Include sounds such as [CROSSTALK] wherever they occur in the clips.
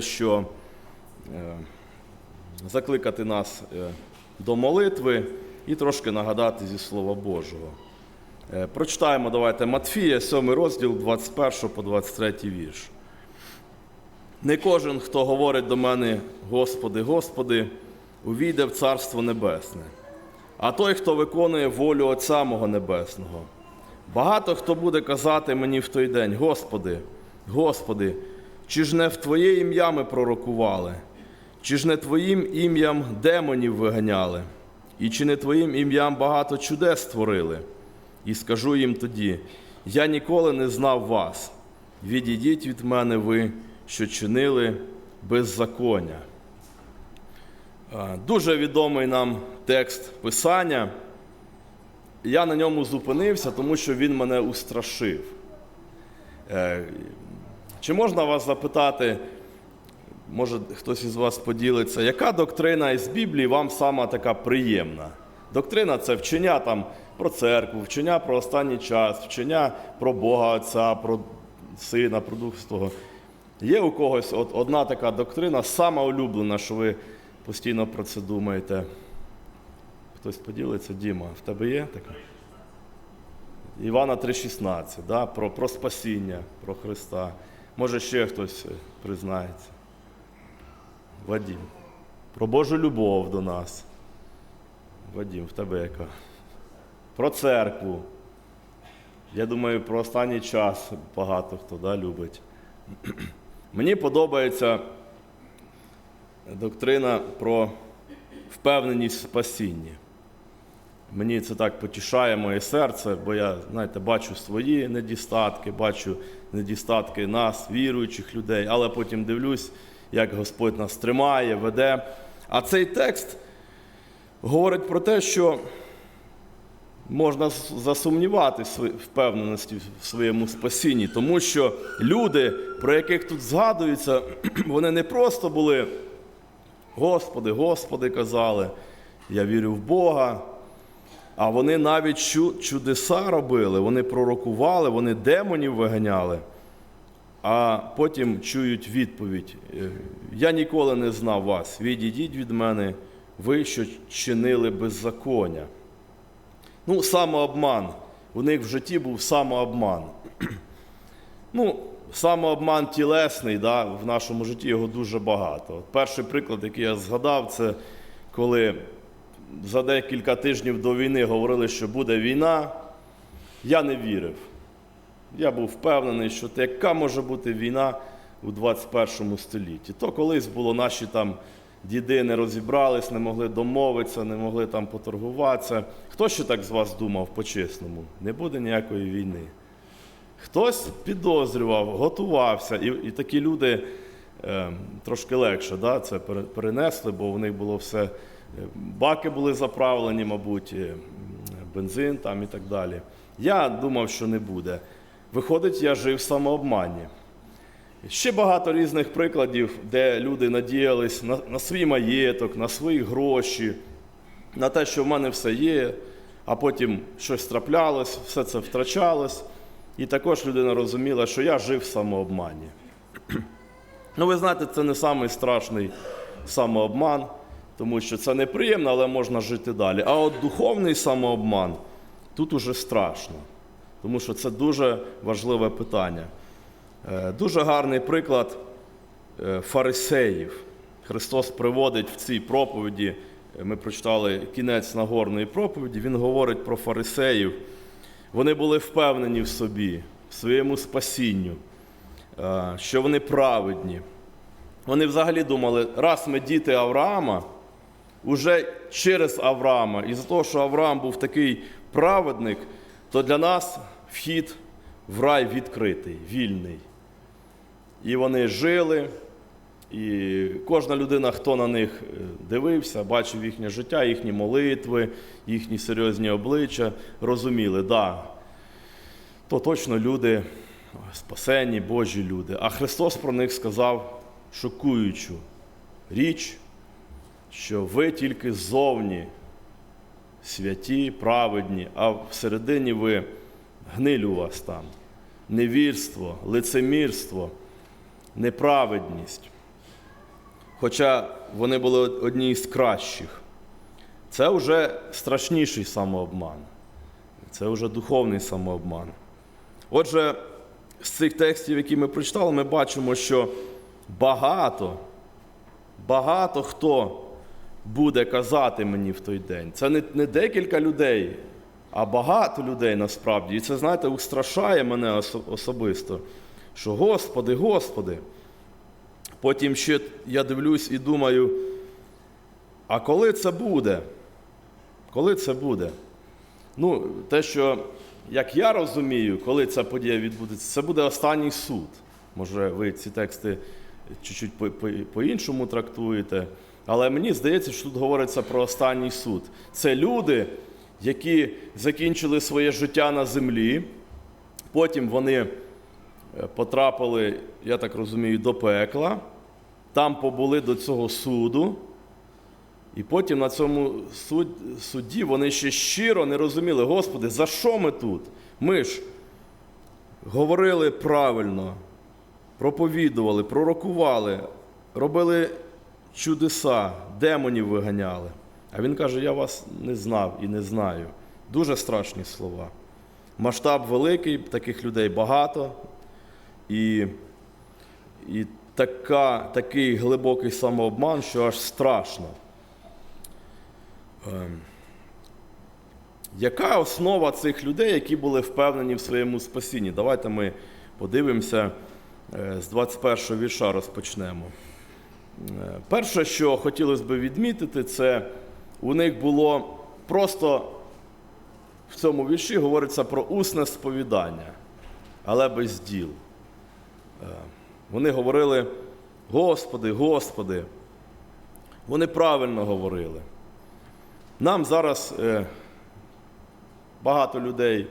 що е, закликати нас е, до молитви і трошки нагадати зі Слова Божого. Е, Прочитаємо давайте Матфія, 7 розділ, 21 по 23 вірш. Не кожен, хто говорить до мене, Господи, Господи, увійде в Царство Небесне, а той, хто виконує волю Отця мого Небесного. Багато хто буде казати мені в той день: Господи, Господи, чи ж не в Твоє ім'я ми пророкували, чи ж не Твоїм ім'ям демонів виганяли, і чи не Твоїм ім'ям багато чудес створили? І скажу їм тоді: Я ніколи не знав вас. Відійдіть від мене ви, що чинили беззаконня. Е, Дуже відомий нам текст Писання. Я на ньому зупинився, тому що він мене устрашив. Чи можна вас запитати, може хтось із вас поділиться, яка доктрина із Біблії вам сама така приємна? Доктрина це вчення там про церкву, вчення про останній час, вчення про Бога Отця, про Сина, про Дух Святого. Є у когось от одна така доктрина, сама улюблена, що ви постійно про це думаєте. Хтось поділиться, Діма, в тебе є така? Івана 3,16, да? про, про спасіння, про Христа. Може, ще хтось е, признається. Вадім. Про Божу любов до нас. Вадім, в тебе яка? Про церкву. Я думаю, про останній час багато хто да, любить. [CLEARS THROAT] Мені подобається доктрина про впевненість в спасінні. Мені це так потішає моє серце, бо я, знаєте, бачу свої недістатки, бачу недістатки нас, віруючих людей, але потім дивлюсь, як Господь нас тримає, веде. А цей текст говорить про те, що можна засумніватися в впевненості в своєму спасінні, тому що люди, про яких тут згадується, [CLEARS THROAT] вони не просто були Господи, Господи казали, я вірю в Бога. А вони навіть чудеса робили, вони пророкували, вони демонів виганяли, а потім чують відповідь: е, Я ніколи не знав вас, відійдіть від мене, ви, що чинили беззаконня. Ну, самообман. У них в житті був самообман. [CLEARS THROAT] Ну, самообман тілесний, да, в нашому житті його дуже багато. Перший приклад, який я згадав, це коли за декілька тижнів до війни говорили, що буде війна, я не вірив. Я був впевнений, що та яка може бути війна у 21 столітті. То колись було наші там діди не розібрались, не могли домовитися, не могли там поторгуватися. Хто ще так з вас думав по-чесному? Не буде ніякої війни. Хтось підозрював, готувався, і, і такі люди е, трошки легше да, це перенесли, бо в них було все. Баки були заправлені, мабуть, е, бензин там і так далі. Я думав, що не буде. Виходить, я жив в самообмані. Ще багато різних прикладів, де люди надіялись на, на свій маєток, на свої гроші, на те, що в мене все є, а потім щось траплялось, все це втрачалось. І також людина розуміла, що я жив в самообмані. [CLEARS THROAT] Ну, ви знаєте, це не самий страшний самообман, тому що це неприємно, але можна жити далі. А от духовний самообман тут уже страшно, тому що це дуже важливе питання. Е, Дуже гарний приклад е, фарисеїв. Христос приводить в цій проповіді, е, ми прочитали кінець Нагорної проповіді, Він говорить про фарисеїв. Вони були впевнені в собі, в своєму спасінню, що вони праведні. Вони взагалі думали, раз ми діти Авраама, уже через Авраама, і за того, що Авраам був такий праведник, то для нас вхід в рай відкритий, вільний. І вони жили, і кожна людина, хто на них е, дивився, бачив їхнє життя, їхні молитви, їхні серйозні обличчя, розуміли, да, то точно люди спасені, Божі люди. А Христос про них сказав шокуючу річ, що ви тільки ззовні святі, праведні, а всередині ви гниль у вас там, невірство, лицемірство, неправедність. хоча вони були одні з кращих. Це вже страшніший самообман. Це вже духовний самообман. Отже, з цих текстів, які ми прочитали, ми бачимо, що багато, багато хто буде казати мені в той день. Це не, не декілька людей, а багато людей насправді. І це, знаєте, устрашає мене особисто, що Господи, Господи. Потім ще я дивлюсь і думаю, а коли це буде? Коли це буде? Ну, те, що, як я розумію, коли ця подія відбудеться, це буде останній суд. Може, ви ці тексти чуть-чуть по- по- по-іншому трактуєте. Але мені здається, що тут говориться про останній суд. Це люди, які закінчили своє життя на землі, потім вони е, потрапили, я так розумію, до пекла, там побули до цього суду. І потім на цьому суд, судді вони ще щиро не розуміли, Господи, за що ми тут? Ми ж говорили правильно, проповідували, пророкували, робили чудеса, демонів виганяли. А він каже: Я вас не знав і не знаю. Дуже страшні слова. Масштаб великий, таких людей багато. І, і така, такий глибокий самообман, що аж страшно. Ем, Яка основа цих людей, які були впевнені в своєму спасінні? Давайте ми подивимося е, з 21 вірша розпочнемо. Перше, що хотілося б відмітити, це у них було просто в цьому вірші говориться про усне сповідання, але без діл. Е, Вони говорили, Господи, Господи. Вони правильно говорили. Нам зараз е, багато людей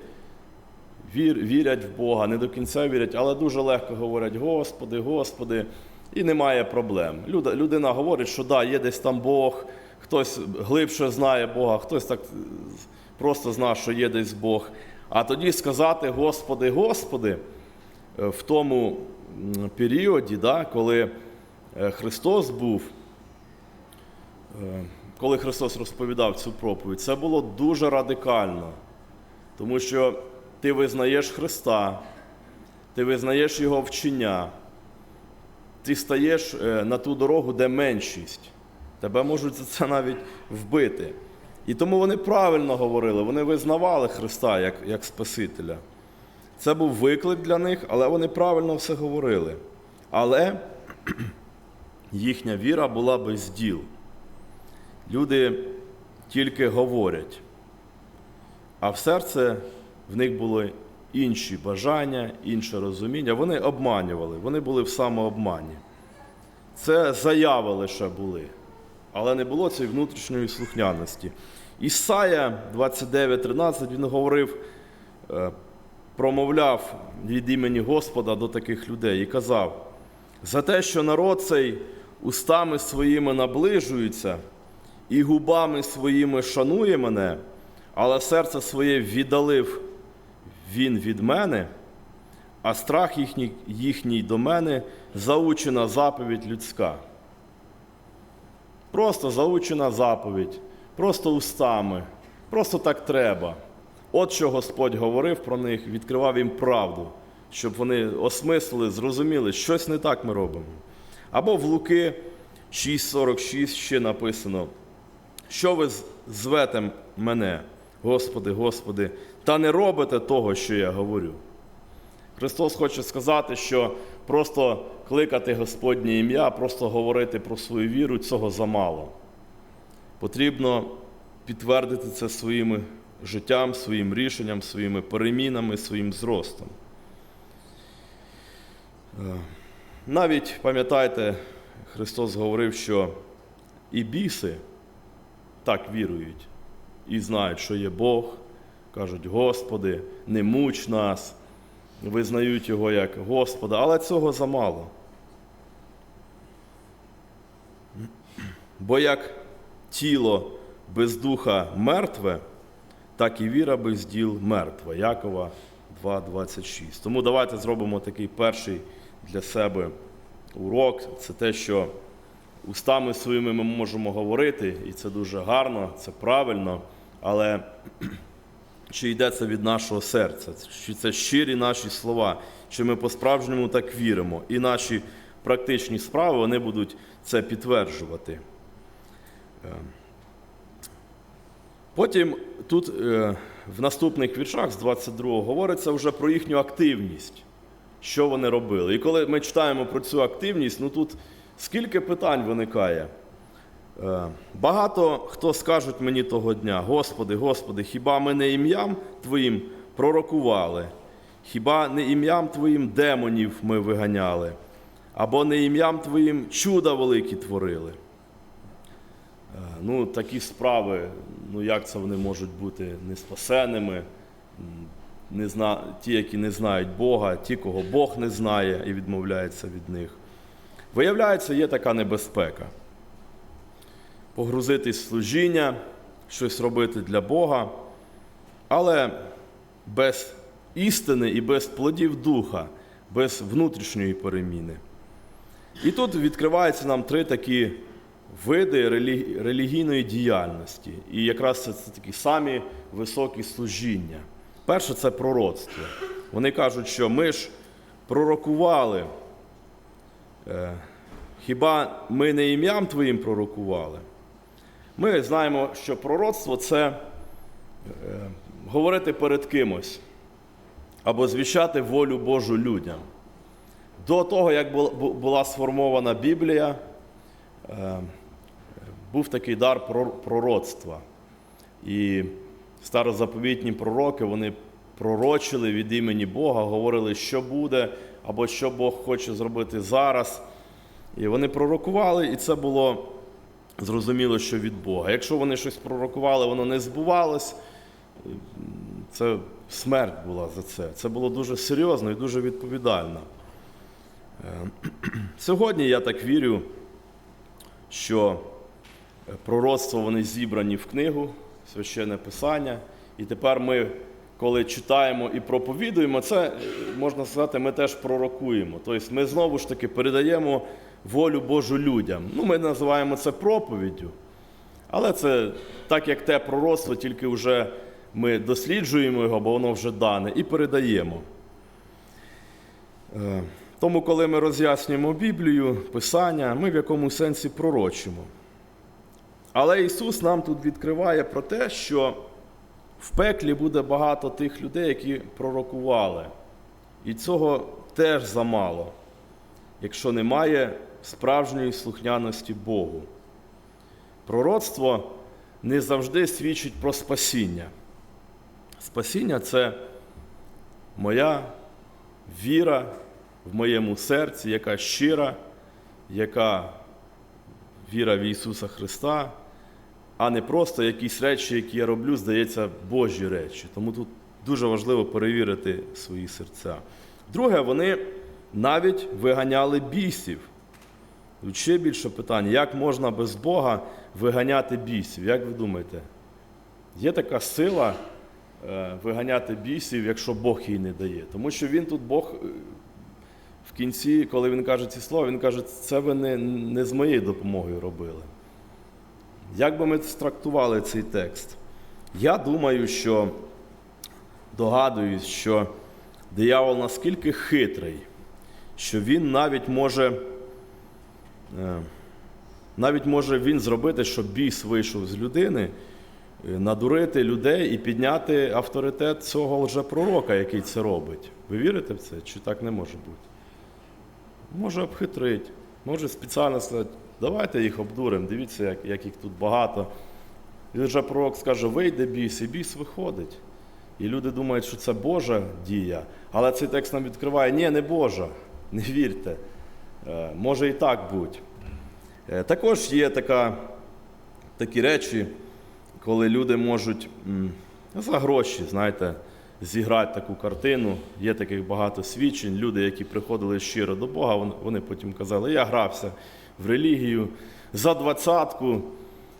вір, вірять в Бога, не до кінця вірять, але дуже легко говорять Господи, Господи, і немає проблем. Людина говорить, що да, є десь там Бог, хтось глибше знає Бога, хтось так просто знає, що є десь Бог. А тоді сказати Господи, Господи е, в тому періоді, да, коли е, Христос був. Е, коли Христос розповідав цю проповідь, це було дуже радикально. Тому що ти визнаєш Христа, ти визнаєш Його вчення, ти стаєш е, на ту дорогу, де меншість. Тебе можуть за це навіть вбити. І тому вони правильно говорили, вони визнавали Христа як, як Спасителя. Це був виклик для них, але вони правильно все говорили. Але [CLEARS THROAT] їхня віра була без діл. Люди тільки говорять, а в серце в них були інші бажання, інше розуміння. Вони обманювали, вони були в самообмані. Це заяви лише були, але не було цієї внутрішньої слухняності. Ісая 29.13 він говорив, е, промовляв від імені Господа до таких людей і казав: за те, що народ цей устами своїми наближується і губами своїми шанує мене, але серце своє віддалив він від мене, а страх їхній, їхній до мене заучена заповідь людська. Просто заучена заповідь, просто устами, просто так треба. От що Господь говорив про них, відкривав їм правду, щоб вони осмислили, зрозуміли, щось не так ми робимо. Або в Луки 6,46 ще написано. Що ви звете мене, Господи, Господи, та не робите того, що я говорю? Христос хоче сказати, що просто кликати Господнє ім'я, просто говорити про свою віру, цього замало. Потрібно підтвердити це своїм життям, своїм рішенням, своїми перемінами, своїм зростом. Е, Навіть пам'ятайте, Христос говорив, що і біси так вірують і знають, що є Бог, кажуть, Господи, не муч нас, визнають Його як Господа, але цього замало. Бо як тіло без духа мертве, так і віра без діл мертва. Якова 2.26. Тому давайте зробимо такий перший для себе урок. Це те, що устами своїми ми можемо говорити, і це дуже гарно, це правильно, але чи йде це від нашого серця, чи це щирі наші слова, чи ми по-справжньому так віримо, і наші практичні справи вони будуть це підтверджувати. Е, Потім тут е, в наступних віршах з 22 говориться вже про їхню активність, що вони робили. І коли ми читаємо про цю активність, ну тут скільки питань виникає. Е, Багато хто скажуть мені того дня: Господи, Господи, хіба ми не ім'ям Твоїм пророкували? Хіба не ім'ям Твоїм демонів ми виганяли? Або не ім'ям Твоїм чуда великі творили? Е, Ну, такі справи, ну як це вони можуть бути неспасенними, м, не зна... ті, які не знають Бога, ті, кого Бог не знає і відмовляється від них. Виявляється, є така небезпека. Погрузитись в служіння, щось робити для Бога, але без істини і без плодів духа, без внутрішньої переміни. І тут відкриваються нам три такі види релі- релігійної діяльності. І якраз це, це такі самі високі служіння. Перше це пророцтво. Вони кажуть, що ми ж пророкували. Е, Хіба ми не ім'ям Твоїм пророкували? Ми знаємо, що пророцтво це е, говорити перед кимось або звіщати волю Божу людям. До того, як бу- бу- була сформована Біблія, е, був такий дар пророцтва. І старозаповітні пророки вони пророчили від імені Бога, говорили, що буде, або що Бог хоче зробити зараз. І вони пророкували, і це було зрозуміло, що від Бога. Якщо вони щось пророкували, воно не збувалось, це смерть була за це. Це було дуже серйозно і дуже відповідально. Е, [CLEARS THROAT] Сьогодні я так вірю, що пророцтво вони зібрані в книгу, священне писання. І тепер ми, коли читаємо і проповідуємо, це е, можна сказати, ми теж пророкуємо. Тобто ми знову ж таки передаємо волю Божу людям. Ну, ми називаємо це проповіддю. Але це так, як те пророцтво, тільки вже ми досліджуємо його, бо воно вже дане, і передаємо. Е, Тому, коли ми роз'яснюємо Біблію, Писання, ми в якому сенсі пророчимо. Але Ісус нам тут відкриває про те, що в пеклі буде багато тих людей, які пророкували. І цього теж замало, якщо немає справжньої слухняності Богу. Пророцтво не завжди свідчить про спасіння. Спасіння це моя віра в моєму серці, яка щира, яка віра в Ісуса Христа, а не просто якісь речі, які я роблю, здається, Божі речі. Тому тут дуже важливо перевірити свої серця. Друге, вони навіть виганяли бісів. Ще більше питання, як можна без Бога виганяти бісів? Як ви думаєте? Є така сила е, виганяти бісів, якщо Бог їй не дає. Тому що він тут Бог е, в кінці, коли він каже ці слова, він каже, це ви не, не з моєю допомогою робили. Як би ми трактували цей текст? Я думаю, що догадуюсь, що диявол наскільки хитрий, що він навіть може. Е, Навіть може він зробити, щоб біс вийшов з людини, е, надурити людей і підняти авторитет цього лжепророка, який це робить. Ви вірите в це? Чи так не може бути? Може обхитрить, може спеціально сказати, давайте їх обдуримо, дивіться, як, як їх тут багато. І лжепророк скаже, вийде біс, і біс виходить. І люди думають, що це Божа дія. Але цей текст нам відкриває, ні, не Божа, не вірте. Е, Може і так бути. Е, Також є така, такі речі, коли люди можуть за гроші, знаєте, зіграти таку картину. Є таких багато свідчень. Люди, які приходили щиро до Бога, вони потім казали, я грався в релігію, за двадцятку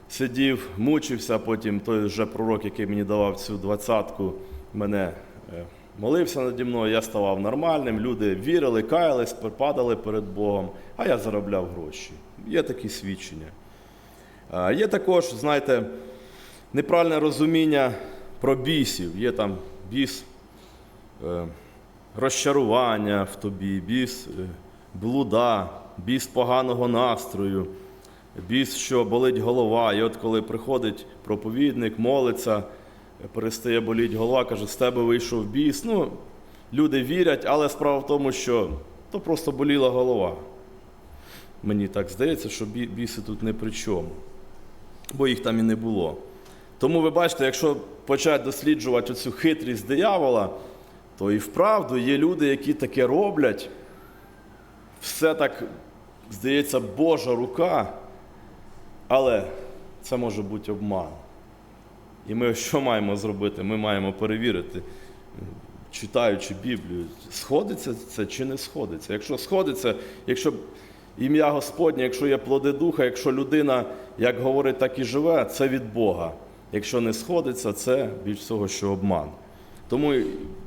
сидів, мучився, потім той вже пророк, який мені давав цю двадцятку, мене е, молився наді мною, я ставав нормальним, люди вірили, каялись, падали перед Богом, а я заробляв гроші. Є такі свідчення. Є також, знаєте, неправильне розуміння про бісів. Є там біс е, розчарування в тобі, біс е, блуда, біс поганого настрою, біс, що болить голова. І от коли приходить проповідник, молиться, перестає боліти голова, каже, з тебе вийшов біс. Ну, люди вірять, але справа в тому, що то просто боліла голова. Мені так здається, що біси тут не при чому, бо їх там і не було. Тому ви бачите, якщо почати досліджувати цю хитрість диявола, то і вправду є люди, які таке роблять. Все так, здається, Божа рука, але це може бути обман. І ми що маємо зробити? Ми маємо перевірити, читаючи Біблію, сходиться це чи не сходиться. Якщо сходиться, якщо ім'я Господнє, якщо є плоди духа, якщо людина, як говорить, так і живе, це від Бога. Якщо не сходиться, це більш всього, що обман. Тому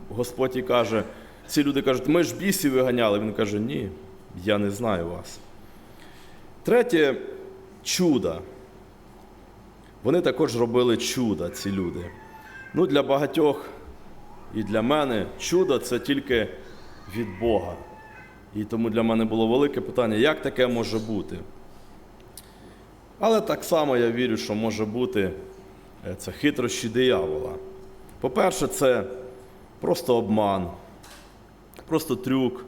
Господь і каже, ці люди кажуть, ми ж бісів виганяли. Він каже, ні, я не знаю вас. Третє чудо. Вони також робили чудо, ці люди. Ну, для багатьох і для мене чудо це тільки від Бога. І тому для мене було велике питання, як таке може бути. Але так само я вірю, що може бути е, це хитрощі диявола. По-перше, це просто обман, просто трюк.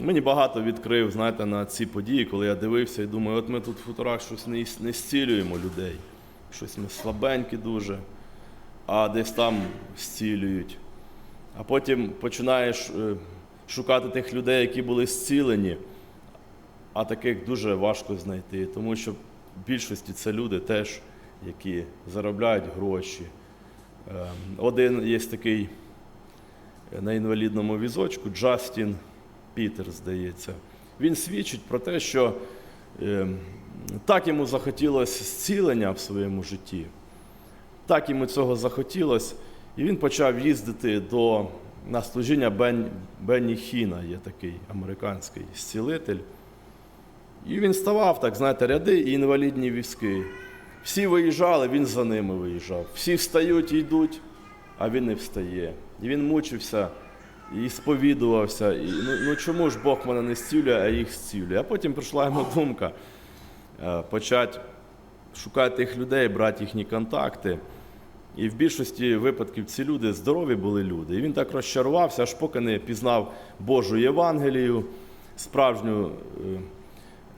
Мені багато відкрив, знаєте, на ці події, коли я дивився і думаю, от ми тут в хуторах щось не, не зцілюємо людей. Щось ми слабенькі дуже, а десь там зцілюють. А потім починаєш е, шукати тих людей, які були зцілені, а таких дуже важко знайти, тому що в більшості це люди теж, які заробляють гроші. Е, Один є такий е, на інвалідному візочку, Джастін Пітер, здається. Він свідчить про те, що е, так йому захотілося зцілення в своєму житті, так йому цього захотілося, і він почав їздити до на служіння Бен, Бенні Хіна, є такий американський зцілитель. І він ставав, так, знаєте, ряди і інвалідні візки. Всі виїжджали, він за ними виїжджав. Всі встають і йдуть, а він не встає. І він мучився і сповідувався. І, ну, ну чому ж Бог мене не зцілює, а їх зцілює? А потім прийшла йому думка е, почати шукати тих людей, брати їхні контакти. І в більшості випадків ці люди здорові були люди. І він так розчарувався, аж поки не пізнав Божу Євангелію, справжню е,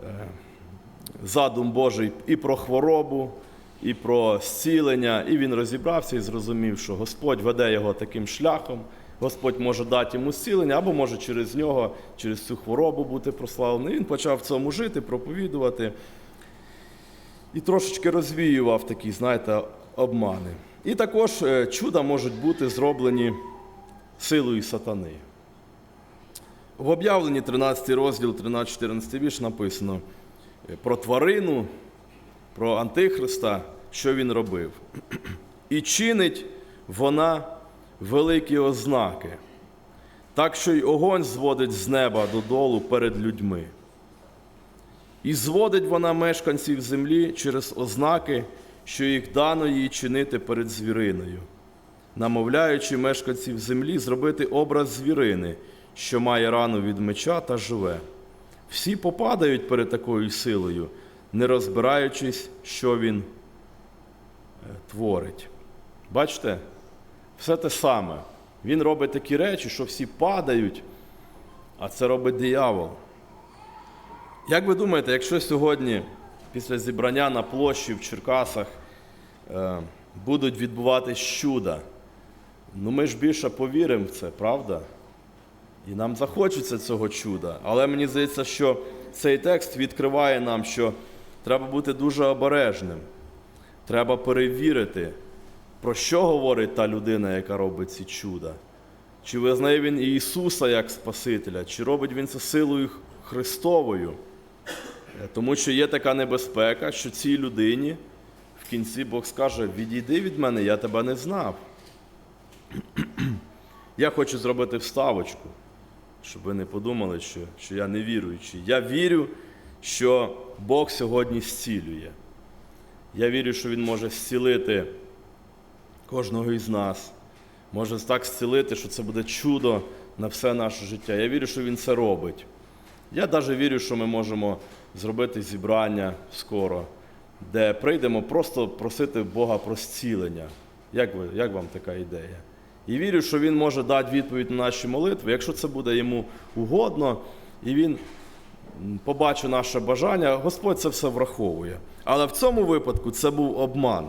е, задум Божий і про хворобу, і про зцілення. І він розібрався і зрозумів, що Господь веде його таким шляхом. Господь може дати йому зцілення, або може через нього, через цю хворобу бути прославлений. Він почав в цьому жити, проповідувати і трошечки розвіював такі, знаєте, обмани. І також е, чуда можуть бути зроблені силою сатани. В об'явленні 13 розділ, 13-14 вірш написано е, про тварину, про Антихриста, що він робив. [CLEARS THROAT] І чинить вона великі ознаки, так що й огонь зводить з неба додолу перед людьми. І зводить вона мешканців землі через ознаки, що їх дано їй чинити перед звіриною, намовляючи мешканців землі зробити образ звірини, що має рану від меча та живе. Всі попадають перед такою силою, не розбираючись, що він е, творить. Бачите, все те саме. Він робить такі речі, що всі падають, а це робить диявол. Як ви думаєте, якщо сьогодні, після зібрання на площі в Черкасах, е, будуть відбуватись чуда, ну ми ж більше повіримо в це, правда? І нам захочеться цього чуда. Але мені здається, що цей текст відкриває нам, що треба бути дуже обережним. Треба перевірити, про що говорить та людина, яка робить ці чуда. Чи визнає він Ісуса як Спасителя, чи робить він це силою Христовою. Е, Тому що є така небезпека, що цій людині в кінці Бог скаже: відійди від мене, я тебе не знав. [CLEARS THROAT] Я хочу зробити вставочку, щоб ви не подумали, що, що я не віруючий. Я вірю, що Бог сьогодні зцілює. Я вірю, що Він може зцілити кожного із нас. Може так зцілити, що це буде чудо на все наше життя. Я вірю, що Він це робить. Я навіть вірю, що ми можемо зробити зібрання скоро, де прийдемо просто просити Бога про зцілення. Як, ви, як вам така ідея? І вірю, що Він може дати відповідь на наші молитви, якщо це буде йому угодно, і він побачить наше бажання, Господь це все враховує. Але в цьому випадку це був обман.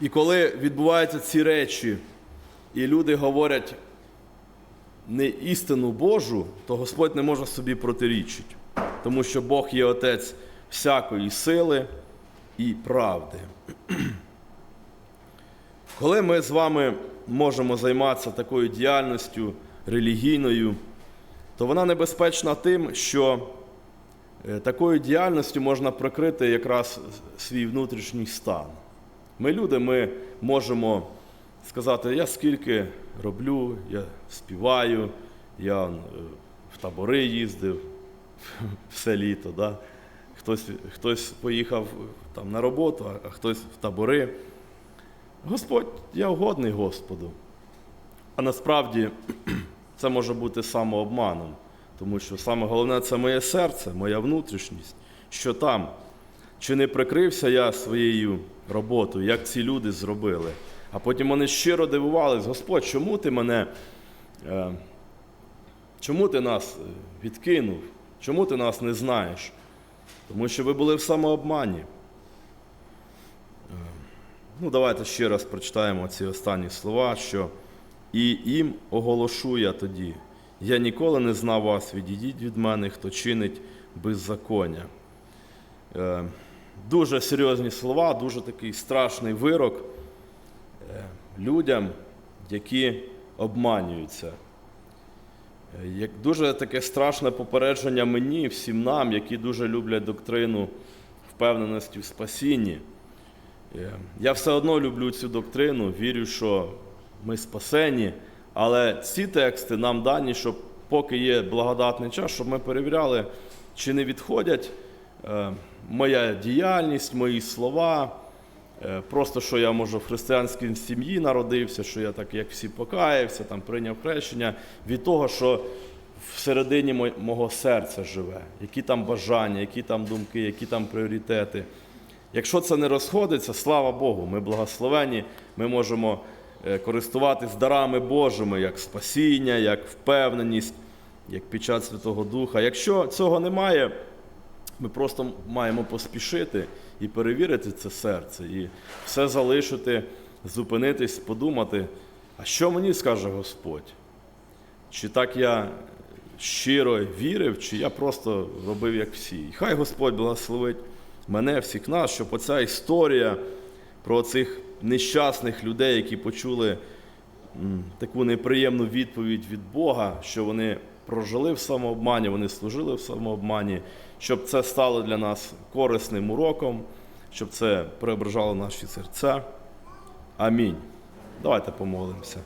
І коли відбуваються ці речі, і люди говорять не істину Божу, то Господь не може собі протирічити, тому що Бог є Отець всякої сили і правди. [CLEARS THROAT] Коли ми з вами можемо займатися такою діяльністю релігійною, то вона небезпечна тим, що е, такою діяльністю можна прикрити якраз свій внутрішній стан. Ми люди, ми можемо сказати, я скільки роблю, я співаю, я е, в табори їздив [LAUGHS] все літо. Да? Хтось, хтось поїхав е, там, на роботу, а- хтось в табори. Господь, я угодний Господу. А насправді [CLEARS THROAT] це може бути самообманом, тому що саме головне це моє серце, моя внутрішність, що там. Чи не прикрився я своєю роботою, як ці люди зробили? А потім вони щиро дивувались, Господь, чому ти мене, е, чому ти нас е, відкинув? Чому ти нас не знаєш? Тому що ви були в самообмані. Е, Ну, давайте ще раз прочитаємо ці останні слова, що і їм оголошу я тоді. Я ніколи не знав вас, відійдіть від мене, хто чинить беззаконня. Дуже серйозні слова, дуже такий страшний вирок е, людям, які обманюються. Е, Як дуже таке страшне попередження мені, всім нам, які дуже люблять доктрину впевненості в спасінні. Е, Я все одно люблю цю доктрину, вірю, що ми спасені, але ці тексти нам дані, щоб поки є благодатний час, щоб ми перевіряли, чи не відходять моя діяльність, мої слова. е, Просто що я може в християнській сім'ї народився, що я так, як всі покаявся, там прийняв хрещення, від того, що всередині мого серця живе, які там бажання, які там думки, які там пріоритети. Якщо це не розходиться, слава Богу, ми благословені, ми можемо е, користуватись дарами Божими, як спасіння, як впевненість, як печать Святого Духа. Якщо цього немає, ми просто маємо поспішити і перевірити це серце, і все залишити, зупинитись, подумати, а що мені скаже Господь? Чи так я щиро вірив, чи я просто робив як всі. І хай Господь благословить мене, всіх нас, щоб оця історія про цих нещасних людей, які почули таку неприємну відповідь від Бога, що вони прожили в самообмані, вони служили в самообмані, щоб це стало для нас корисним уроком, щоб це преображало наші серця. Амінь. Давайте помолимося.